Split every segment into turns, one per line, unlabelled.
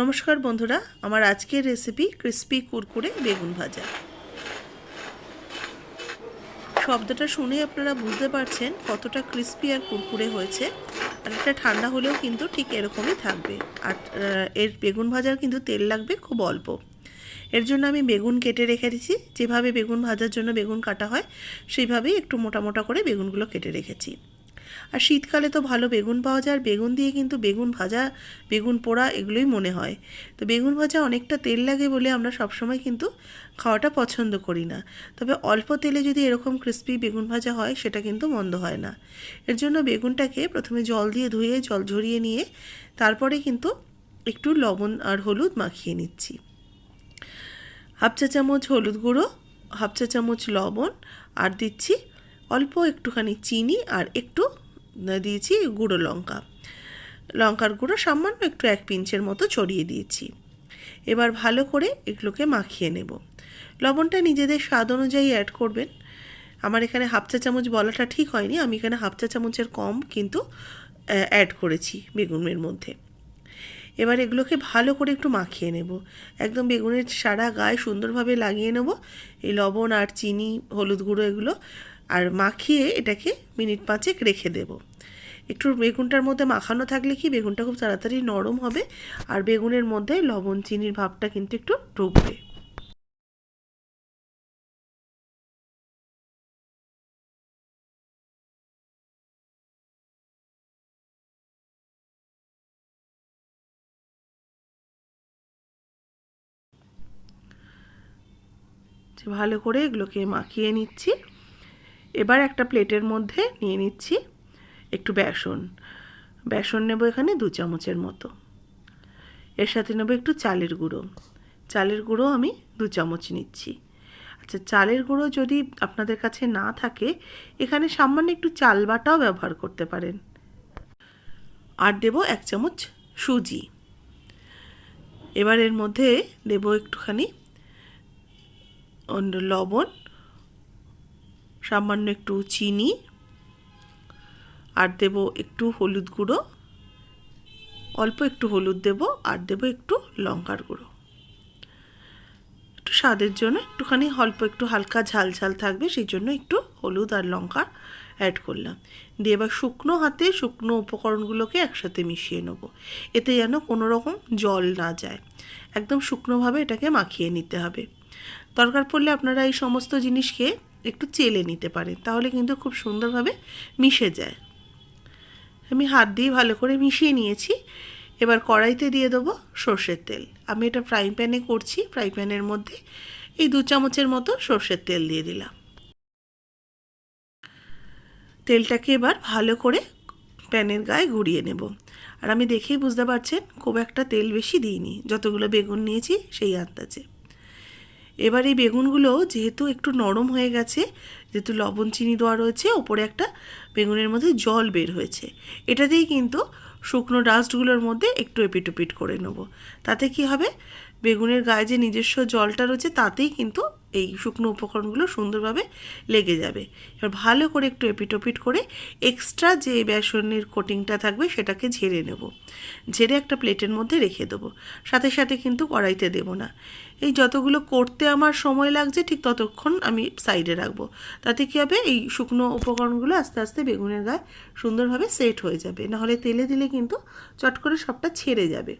নমস্কার বন্ধুরা, আমার আজকের রেসিপি ক্রিস্পি কুরকুরে বেগুন ভাজা। শব্দটা শুনে আপনারা বুঝতে পারছেন কতটা ক্রিস্পি আর কুরকুরে হয়েছে। আর এটা ঠান্ডা হলেও কিন্তু ঠিক এরকমই থাকবে। আর এর বেগুন ভাজার কিন্তু তেল লাগবে খুব অল্প। এর জন্য আমি বেগুন কেটে রেখে দিয়েছি। যেভাবে বেগুন ভাজার জন্য বেগুন কাটা হয়, সেইভাবেই একটু মোটা মোটা করে বেগুনগুলো কেটে রেখেছি। আর শীতকালে তো ভালো বেগুন পাওয়া যায়, আর বেগুন দিয়ে কিন্তু বেগুন ভাজা, বেগুন পোড়া এগুলোই মনে হয়। তো বেগুন ভাজা অনেকটা তেল লাগে বলে আমরা সবসময় কিন্তু খাওয়াটা পছন্দ করি না। তবে অল্প তেলে যদি এরকম ক্রিস্পি বেগুন ভাজা হয়, সেটা কিন্তু মন্দ হয় না। এর জন্য বেগুনটাকে প্রথমে জল দিয়ে ধুয়ে, জল ঝরিয়ে নিয়ে তারপরে কিন্তু একটু লবণ আর হলুদ মাখিয়ে নিচ্ছি। হাফ চা চামচ হলুদ গুঁড়ো, হাফ চা চামচ লবণ, আর দিচ্ছি অল্প একটুখানি চিনি আর একটু দিয়েছি, গুঁড়ো লঙ্কা। লঙ্কার গুঁড়ো সামান্য একটু এক পিঞ্চের মতো ছড়িয়ে দিয়েছি। এবার ভালো করে এগুলোকে মাখিয়ে নেব। লবণটা নিজেদের স্বাদ অনুযায়ী অ্যাড করবেন। আমার এখানে হাফ চা চামচ বলাটা ঠিক হয়নি, আমি এখানে হাফ চা চামচের কম কিন্তু অ্যাড করেছি বেগুনের মধ্যে। এবার এগুলোকে ভালো করে একটু মাখিয়ে নেব। একদম বেগুনের সারা গায়ে সুন্দরভাবে লাগিয়ে নেব। এই লবণ আর চিনি, হলুদ গুঁড়ো এগুলো আর মাখিয়ে এটাকে মিনিট পাঁচেক রেখে দেব। একটু বেগুনটার মধ্যে মাখানো থাকলে কি বেগুনটা খুব তাড়াতাড়ি নরম হবে আর বেগুনের মধ্যে লবণ, চিনির ভাবটা কিন্তু একটু যে ভালো করে এগুলোকে মাখিয়ে নিচ্ছি। এবার একটা প্লেটের মধ্যে নিয়ে নিচ্ছি একটু বেসন। বেসন নেব এখানে দু চামচের মতো। এর সাথে নেব একটু চালের গুঁড়ো। চালের গুঁড়ো আমি দু চামচ নিচ্ছি। আচ্ছা চালের গুঁড়ো যদি আপনাদের কাছে না থাকে, এখানে সামান্য একটু চাল বাটাও ব্যবহার করতে পারেন। আর দেব এক চামচ সুজি। এবার এর মধ্যে দেব একটুখানি লবণ সামান্য একটু চিনি আর দেব একটু হলুদ গুঁড়ো। অল্প একটু হলুদ দেব আর দেব একটু লঙ্কার গুঁড়ো। একটু স্বাদের জন্য একটুখানি অল্প একটু হালকা ঝাল ঝাল থাকবে, সেই জন্য একটু হলুদ আর লঙ্কা অ্যাড করলাম। দিয়ে এবার শুকনো হাতে শুকনো উপকরণগুলোকে একসাথে মিশিয়ে নেব। এতে যেন কোনো রকম জল না যায়। একদম শুকনোভাবে এটাকে মাখিয়ে নিতে হবে। দরকার পড়লে আপনারা এই সমস্ত জিনিসকে একটু চেলে নিতে পারেন, তাহলে কিন্তু খুব সুন্দরভাবে মিশে যায়। আমি হাত দিয়ে ভালো করে মিশিয়ে নিয়েছি। এবার কড়াইতে দিয়ে দেবো সর্ষের তেল। আমি এটা ফ্রাই প্যানে করছি ফ্রাই প্যানের মধ্যে এই দু চামচের মতো সর্ষের তেল দিয়ে দিলাম। তেলটাকে এবার ভালো করে প্যানের গায়ে ঘুরিয়ে নেব। আর আমি দেখেই বুঝতে পারছেন, খুব একটা তেল বেশি দিইনি। যতগুলো বেগুন নিয়েছি, সেই আন্দাজে। এবার এই বেগুনগুলো যেহেতু একটু নরম হয়ে গেছে, যেহেতু লবণ, চিনি দেওয়া রয়েছে, ওপরে একটা বেগুনের মধ্যে জল বের হয়েছে। এটাতেই কিন্তু শুকনো ডাস্টগুলোর মধ্যে একটু এপিটোপিট করে নেব। তাতে কি হবে? বেগুনের গায়ে যে নিজস্ব জলটা রয়েছে, তাতেই কিন্তু এই শুকনো উপকরণগুলো সুন্দরভাবে লেগে যাবে। এবার ভালো করে একটু এপিটোপিট করে এক্সট্রা যে বেসনের কোটিংটা থাকবে, সেটাকে ঝেড়ে নেব। ঝেড়ে একটা প্লেটের মধ্যে রেখে দেবো। সাথে সাথে কিন্তু কড়াইতে দেবো না। এই যতগুলো করতে আমার সময় লাগছে, ঠিক ততক্ষণ আমি সাইডে রাখব। তাতে কী হবে? এই শুকনো উপকরণগুলো আস্তে আস্তে বেগুনের গায়ে সুন্দরভাবে সেট হয়ে যাবে। নাহলে তেলে দিলে কিন্তু চট করে সবটা ছেড়ে যাবে।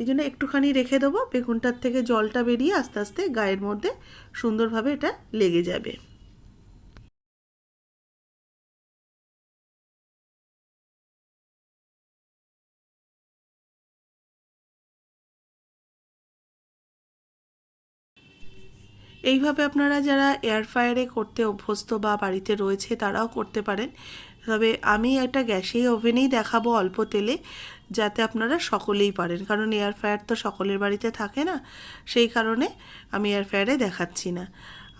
এই জন্য একটুখানি রেখে দেবো। বেগুনটার থেকে জলটা বেরিয়ে আস্তে আস্তে গায়ের মধ্যে সুন্দরভাবে এটা লেগে যাবে। এইভাবে আপনারা যারা এয়ার ফ্রায়ারে করতে অভ্যস্ত বা বাড়িতে রয়েছে তারাও করতে পারেন। তবে আমি একটা গ্যাসেই ওভেনেই দেখাবো অল্প তেলে, যাতে আপনারা সকলেই পারেন। কারণ এয়ার ফ্রায়ার তো সকলের বাড়িতে থাকে না, সেই কারণে আমি এয়ার ফ্রায়ারে দেখাচ্ছি না।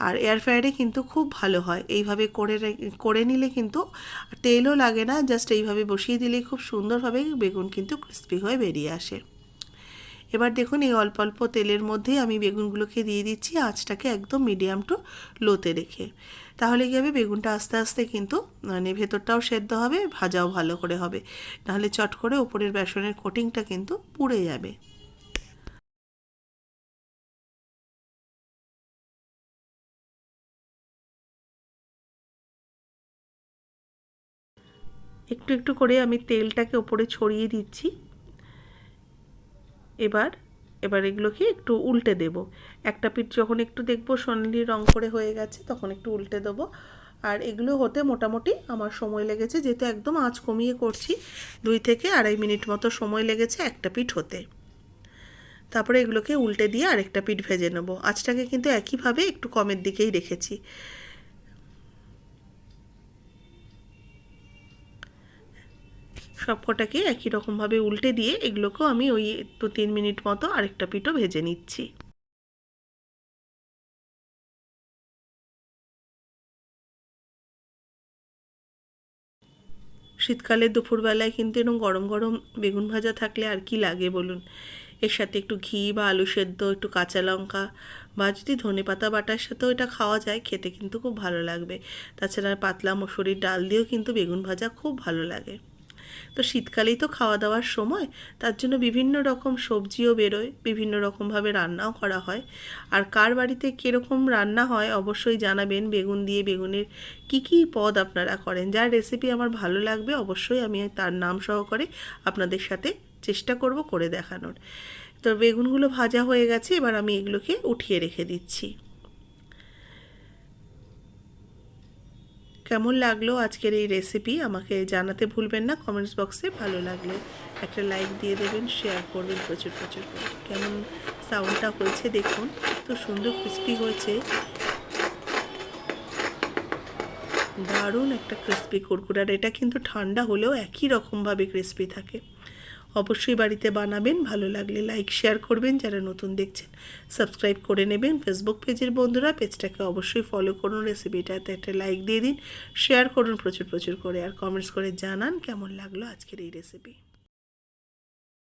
আর এয়ার ফ্রায়ারে কিন্তু খুব ভালো হয়। এইভাবে করে করে নিলে কিন্তু তেলও লাগে না, জাস্ট এইভাবে বসিয়ে দিলে খুব সুন্দরভাবে বেগুন কিন্তু ক্রিস্পি হয়ে বেরিয়ে আসে। এবার দেখুন, এই অল্প অল্প তেলের মধ্যেই আমি বেগুনগুলোকে দিয়ে দিচ্ছি, আঁচটাকে একদম মিডিয়াম টু লোতে রেখে। তাহলে কী হবে? বেগুনটা আস্তে আস্তে কিন্তু মানে ভেতরটাও সেদ্ধ হবে, ভাজাও ভালো করে হবে। নাহলে চট করে ওপরের বেসনের কোটিংটা কিন্তু পুড়ে যাবে। একটু একটু করে আমি তেলটাকে ওপরে ছড়িয়ে দিচ্ছি। এবার এবার এগুলোকে একটু উল্টে দেব। একটা পিঠ যখন একটু দেখব সোনালি রং করে হয়ে গেছে, তখন একটু উল্টে দেবো। আর এগুলো হতে মোটামুটি আমার সময় লেগেছে, যেহেতু একদম আঁচ কমিয়ে করছি, দুই থেকে আড়াই মিনিট মতো সময় লেগেছে একটা পিঠ হতে। তারপরে এগুলোকে উল্টে দিয়ে আরেকটা পিঠ ভেজে নেব। আঁচটাকে কিন্তু একইভাবে একটু কমের দিকেই রেখেছি। সব কটাকে একই রকমভাবে উল্টে দিয়ে এগুলোকেও আমি ওই দু তিন মিনিট মতো আরেকটা পিঠো ভেজে নিচ্ছি। শীতকালে দুপুরবেলায় কিন্তু এরকম গরম গরম বেগুন ভাজা থাকলে আর কি লাগে বলুন? এর সাথে একটু ঘি বা আলু সেদ্ধ, একটু কাঁচা লঙ্কা বা যদি ধনে পাতা বাটার সাথেও এটা খাওয়া যায়, খেতে কিন্তু খুব ভালো লাগবে। তাছাড়া পাতলা মসুরির ডাল দিয়েও কিন্তু বেগুন ভাজা খুব ভালো লাগে। তো শীতকালেই তো খাওয়া দাওয়ার সময়, তার জন্য বিভিন্ন রকম সবজিও বেরোয়, বিভিন্ন রকমভাবে রান্নাও করা হয়। আর কার বাড়িতে কীরকম রান্না হয় অবশ্যই জানাবেন, বেগুন দিয়ে বেগুনের কি কি পদ আপনারা করেন। যার রেসিপি আমার ভালো লাগবে অবশ্যই আমি তার নাম সহকারে আপনাদের সাথে চেষ্টা করব করে দেখানোর। তো বেগুনগুলো ভাজা হয়ে গেছে, এবার আমি এগুলোকে উঠিয়ে রেখে দিচ্ছি। কেমন লাগল আজকের এই রেসিপি আমাকে জানাতে ভুলবেন না কমেন্টস বক্সে ভালো লাগলে একটা লাইক দিয়ে দেবেন শেয়ার করবেন প্রচুর প্রচুর করে। কেমন সাউন্ডটা হয়েছে দেখুন তো সুন্দর ক্রিস্পি হয়েছে। দারুণ একটা ক্রিস্পি কুরকুরার, এটা কিন্তু ঠান্ডা হলেও একই রকমভাবে ক্রিস্পি থাকে। অবশ্যই বাড়িতে বানাবেন, ভালো লাগলে লাইক শেয়ার করবেন, যারা নতুন দেখছেন সাবস্ক্রাইব করে নেবেন। ফেসবুক পেজের বন্ধুরা, পেজটাকে অবশ্যই ফলো করুন রেসিপিটাতে একটা লাইক দিয়ে দিন শেয়ার করুন, প্রচুর প্রচুর করে, আর কমেন্টস করে জানান কেমন লাগল আজকের এই রেসিপি